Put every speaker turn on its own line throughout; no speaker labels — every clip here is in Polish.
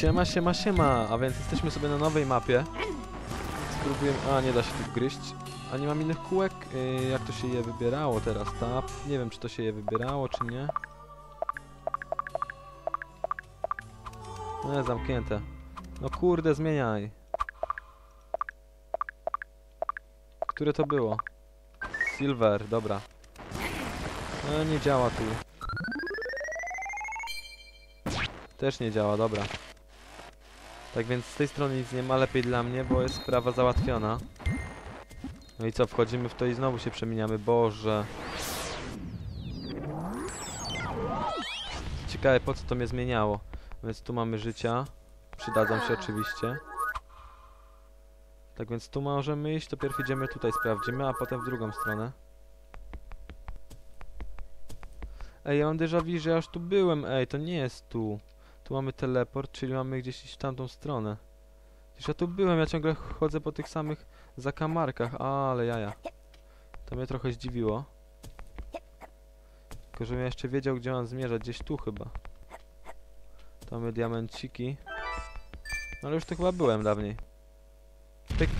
Siema, siema, siema, a więc jesteśmy sobie na nowej mapie. Spróbujemy... A, nie da się tu gryźć. A nie mam innych kółek? Yy, jak to się je wybierało teraz, tap? Nie wiem, czy to się je wybierało, czy nie. No, zamknięte. No kurde, zmieniaj. Które to było? Silver, dobra. No, nie działa tu. Też nie działa, dobra. Tak więc z tej strony nic nie ma, lepiej dla mnie, bo jest sprawa załatwiona. No i co, wchodzimy w to i znowu się przemieniamy, Boże. Ciekawe, po co to mnie zmieniało. Więc tu mamy życia. Przydadzą się oczywiście. Tak więc tu możemy iść, to pierw idziemy tutaj, sprawdzimy, a potem w drugą stronę. Ej, ja mam déjà vu, że ja już tu byłem, ej, to nie jest tu. Tu mamy teleport, czyli mamy gdzieś iść w tamtą stronę. Przecież ja tu byłem, ja ciągle chodzę po tych samych zakamarkach, ale jaja. To mnie trochę zdziwiło. Tylko, żebym jeszcze wiedział, gdzie mam zmierzać, gdzieś tu chyba. Tu mamy diamenciki. No ale już tu chyba byłem dawniej. Tyk.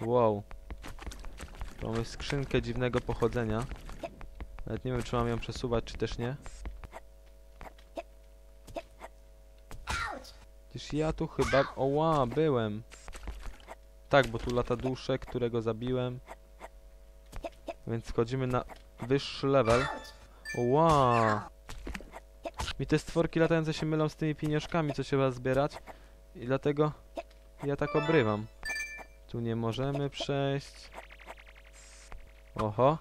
Wow. Tu mamy skrzynkę dziwnego pochodzenia. Nawet nie wiem, czy mam ją przesuwać, czy też nie. Przecież ja tu chyba... Oła, byłem. Tak, bo tu lata duszek, którego zabiłem. Więc schodzimy na wyższy level. Oła. Mi te stworki latające się mylą z tymi pieniążkami, co trzeba zbierać. I dlatego ja tak obrywam. Tu nie możemy przejść. Oho.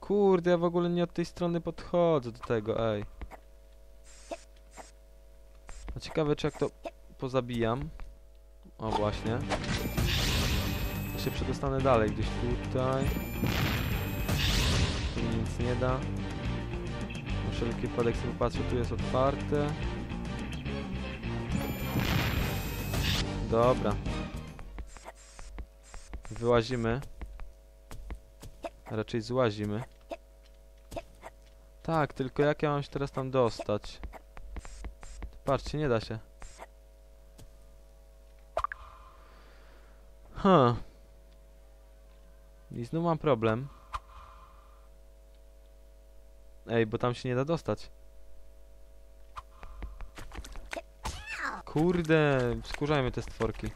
Kurde, ja w ogóle nie od tej strony podchodzę do tego, ej. A ciekawe, czy jak to pozabijam. O, właśnie. To się przedostanę dalej, gdzieś tutaj. Tu mi nic nie da. Na wszelki wypadek sobie patrzę, tu jest otwarte. Dobra. Wyłazimy. Raczej złazimy. Tak, tylko jak ja mam się teraz tam dostać? Patrzcie, nie da się. Huh. I znów mam problem. Ej, bo tam się nie da dostać. Kurde, skurzajmy te stworki.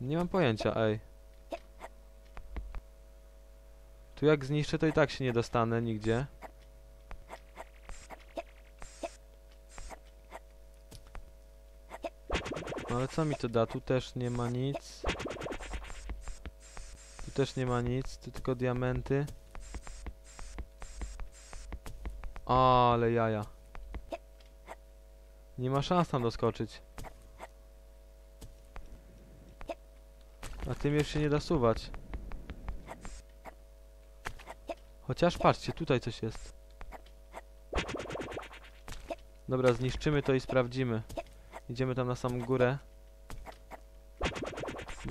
Nie mam pojęcia, ej. Tu jak zniszczę, to i tak się nie dostanę nigdzie. Ale co mi to da? Tu też nie ma nic. Tu też nie ma nic, tu tylko diamenty. Ale jaja. Nie ma szans tam doskoczyć. A tym już się nie da suwać. Chociaż patrzcie, tutaj coś jest. Dobra, zniszczymy to i sprawdzimy. Idziemy tam na samą górę.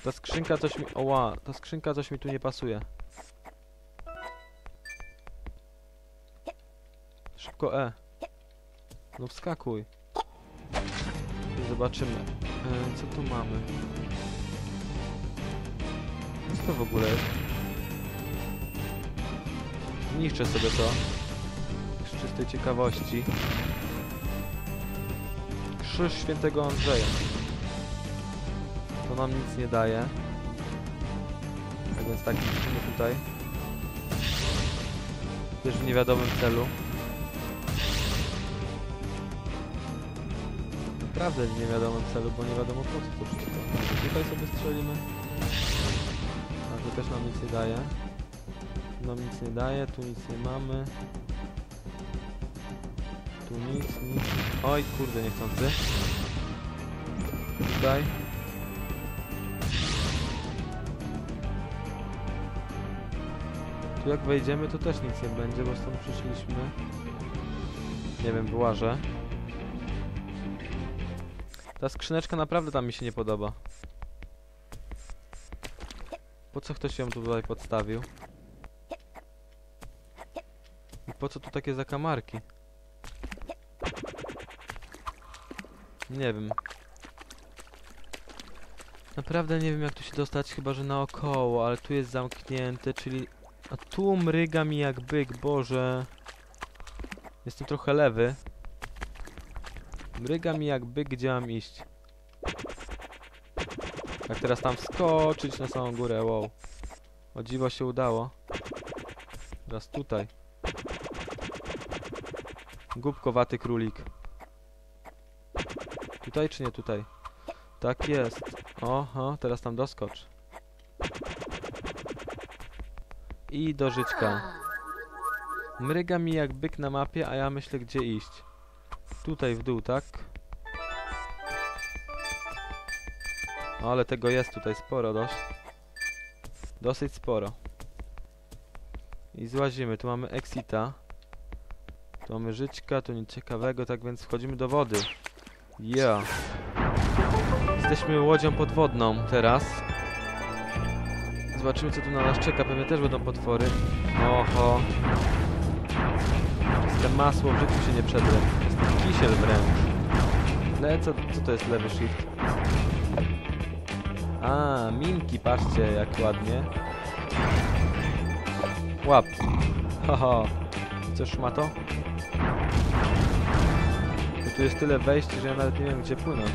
Ta skrzynka coś mi... Oła, ta skrzynka coś mi tu nie pasuje. Szybko E. No wskakuj. I zobaczymy. E, co tu mamy? Co to w ogóle jest? Niszczę sobie to. Z czystej ciekawości. Krzyż świętego Andrzeja. To nam nic nie daje. Tak więc tak niszczymy tutaj. Też w niewiadomym celu. Naprawdę w niewiadomym celu, bo nie wiadomo po co to wszystko. Tutaj sobie strzelimy. A to też nam nic nie daje. Nam nic nie daje, tu nic nie mamy. Tu nic, nic. Oj, kurde, niechcący. Tutaj. Tu jak wejdziemy, to też nic nie będzie, bo stąd przyszliśmy. Nie wiem, wyłażę. Ta skrzyneczka naprawdę tam mi się nie podoba. Po co ktoś ją tutaj podstawił? I po co tu takie zakamarki? Nie wiem. Naprawdę nie wiem jak tu się dostać, chyba że naokoło, ale tu jest zamknięte, czyli... A tu mryga mi jak byk, Boże. Jestem trochę lewy. Mryga mi jak byk, gdzie mam iść. Jak teraz tam wskoczyć na samą górę, wow. O dziwo się udało. Teraz tutaj. Głupkowaty królik. Tutaj czy nie tutaj? Tak jest. Oho, teraz tam doskocz. I do żyćka. Mryga mi jak byk na mapie, a ja myślę gdzie iść. Tutaj w dół, tak? O, ale tego jest tutaj sporo dość. Dosyć sporo. I złazimy. Tu mamy exita. Tu mamy żyćka, tu nic ciekawego, tak więc wchodzimy do wody. Yeah. Jesteśmy łodzią podwodną teraz. Zobaczymy co tu na nas czeka. Pewnie też będą potwory. Oho. Jestem masło, w życiu się nie przedrę. Jestem kisiel wręcz. Le, co, co to jest lewy shift? A, minki, patrzcie jak ładnie. Łap. Haha. Coś ma to? Tu jest tyle wejść, że ja nawet nie wiem gdzie płynąć.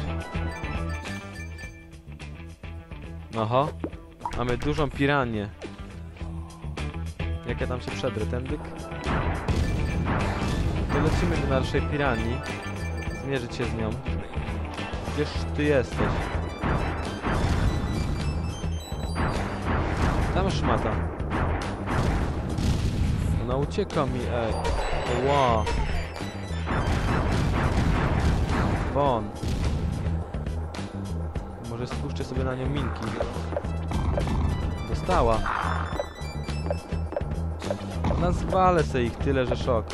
Oho. Mamy dużą piranię. Jak ja tam się przedrę? Tędyk? To lecimy do naszej piranii. Zmierzyć się z nią. Gdzież ty jesteś? Tam szmata. Ona ucieka mi, ej. Ła. Może spuszczę sobie na nią minki. Dostała. Nazwalę sobie ich tyle, że szok.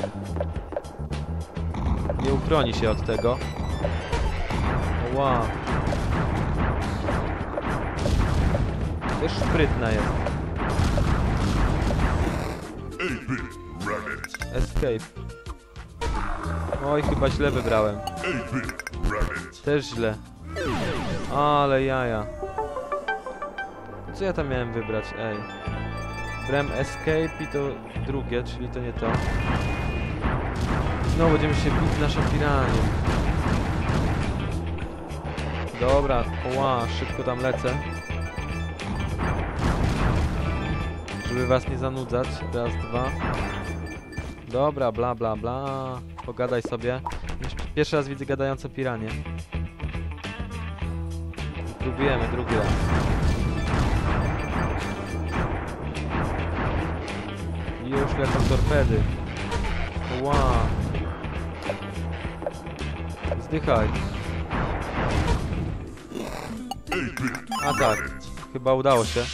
Nie uchroni się od tego. Ła. Też sprytna jest.
8-bit rabbit.
Escape. Oj, chyba źle wybrałem.
8-bit rabbit.
Też źle. Ale jaja. Co ja tam miałem wybrać? Ej. Brem Escape i to drugie, czyli to nie to. Znowu będziemy się bić naszą piranią. Dobra, ła, szybko tam lecę. Żeby was nie zanudzać. Raz, dwa. Dobra, bla, bla, bla. Pogadaj sobie. Pierwszy raz widzę gadającą piranię. Próbujemy drugi raz. Już lecą torpedy. Ła. Zdychaj.
8-bit
A tak, chyba udało się.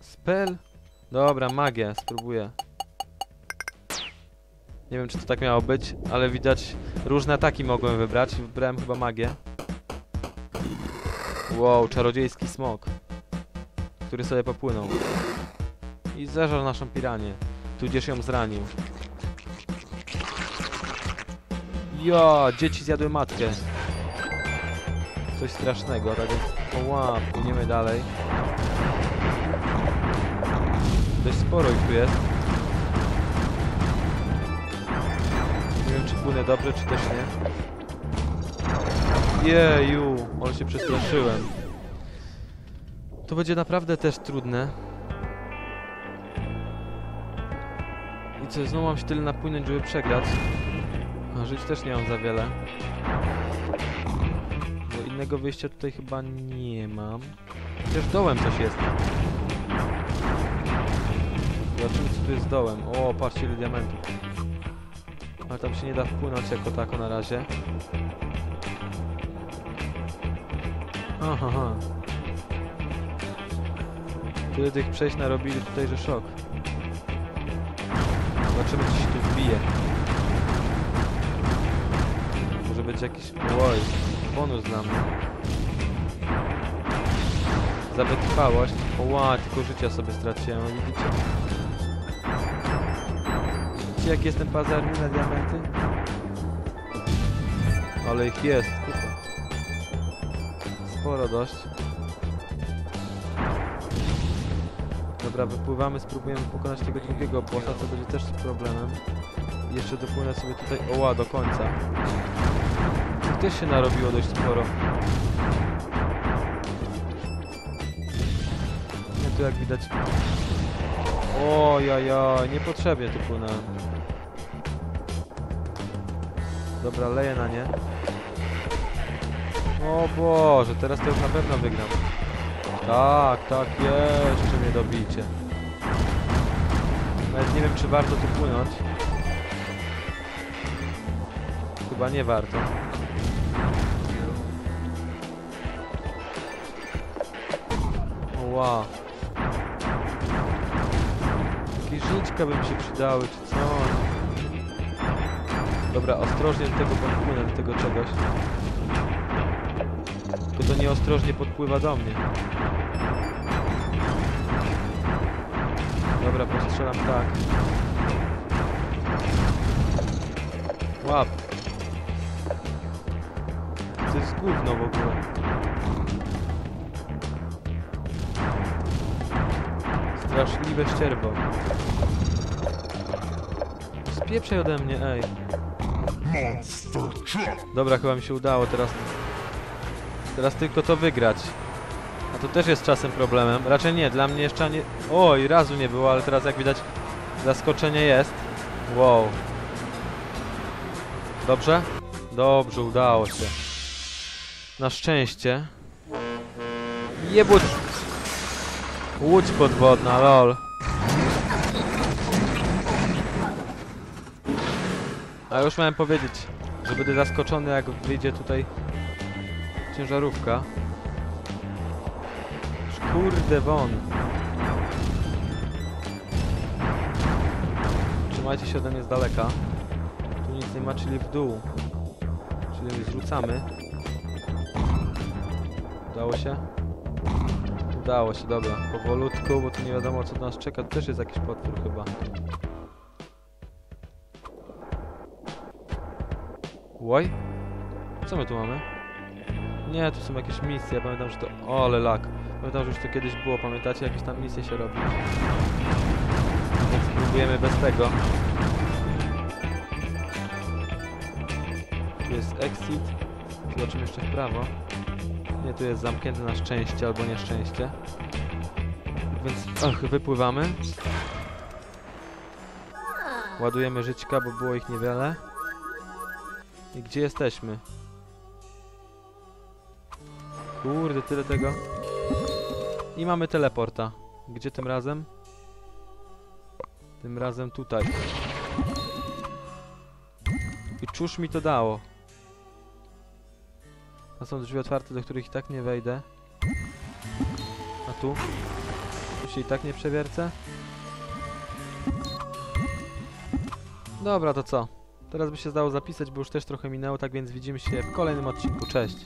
Spell? Dobra, magia, spróbuję. Nie wiem, czy to tak miało być, ale widać różne ataki mogłem wybrać. Wybrałem chyba magię. Wow, czarodziejski smok. Który sobie popłynął. I zeżarł naszą piranię. Tudzież ją zranił. Jo, dzieci zjadły matkę. Coś strasznego, tak więc... Oła, płyniemy dalej. Dość sporo ich tu jest. Płynę dobrze, czy też nie. Jeju, ale się przestraszyłem. To będzie naprawdę też trudne. I co, znowu mam się tyle napłynąć, żeby przegrać. A żyć też nie mam za wiele. Bo innego wyjścia tutaj chyba nie mam. Chociaż dołem coś jest. Zobaczymy co tu jest dołem. O, patrzcie ile diamentów. Ale tam się nie da wpłynąć jako tako na razie. Aha, aha. Tyle tych przejść narobili tutaj, że szok. Zobaczymy co się tu wbije. Może być jakiś... Oj, bonus dla mnie. Za wytrwałość. Oła, tylko życia sobie straciłem, widzicie? Widzicie jak jestem pazerny na diamenty? Ale ich jest, kurwa. Sporo dość. Dobra, wypływamy, spróbujemy pokonać tego drugiego bossa, to będzie też problemem. I jeszcze dopłynę sobie tutaj, oła, do końca. Ich też się narobiło dość sporo. Nie, tu jak widać... O, ja, ja, niepotrzebnie tu płynąłem. Dobra, leję na nie. O Boże, teraz to już na pewno wygram. Tak, tak, jeszcze mnie dobicie. Nawet nie wiem, czy warto tu płynąć. Chyba nie warto. Ła. Żyćka by mi się przydały, czy co? Dobra, ostrożnie do tego podpłynę, do tego czegoś. Tylko to nieostrożnie podpływa do mnie. Dobra, postrzelam tak. Łap. To jest gówno w ogóle. Straszliwe ścierwo. Spieprzaj ode mnie, ej. Dobra, chyba mi się udało teraz. Teraz tylko to wygrać. A to też jest czasem problemem. Raczej nie, dla mnie jeszcze nie... Oj, razu nie było, ale teraz jak widać zaskoczenie jest. Wow. Dobrze? Dobrze, udało się. Na szczęście. Jebut! Łódź podwodna, lol. A już miałem powiedzieć, że będę zaskoczony jak wyjdzie tutaj ciężarówka. Kurde won. Trzymajcie się ode mnie z daleka. Tu nic nie ma, czyli w dół. Czyli zrzucamy. Udało się? Udało się, dobra. Powolutku, bo tu nie wiadomo co nas czeka. Też jest jakiś potwór chyba. Łoj? Co my tu mamy? Nie, tu są jakieś misje, ja pamiętam, że to... O, ale lak. Pamiętam, że już to kiedyś było, pamiętacie? Jakieś tam misje się robi. Więc spróbujemy bez tego. Tu jest exit. Zobaczymy jeszcze w prawo. Nie, tu jest zamknięte na szczęście albo nieszczęście. Więc, ach, wypływamy. Ładujemy żyćka, bo było ich niewiele. I gdzie jesteśmy? Kurde, tyle tego. I mamy teleporta. Gdzie tym razem? Tym razem tutaj. I cóż mi to dało? A są drzwi otwarte, do których i tak nie wejdę. A tu? Tu się i tak nie przewiercę? Dobra, to co? Teraz by się zdało zapisać, bo już też trochę minęło, tak więc widzimy się w kolejnym odcinku. Cześć!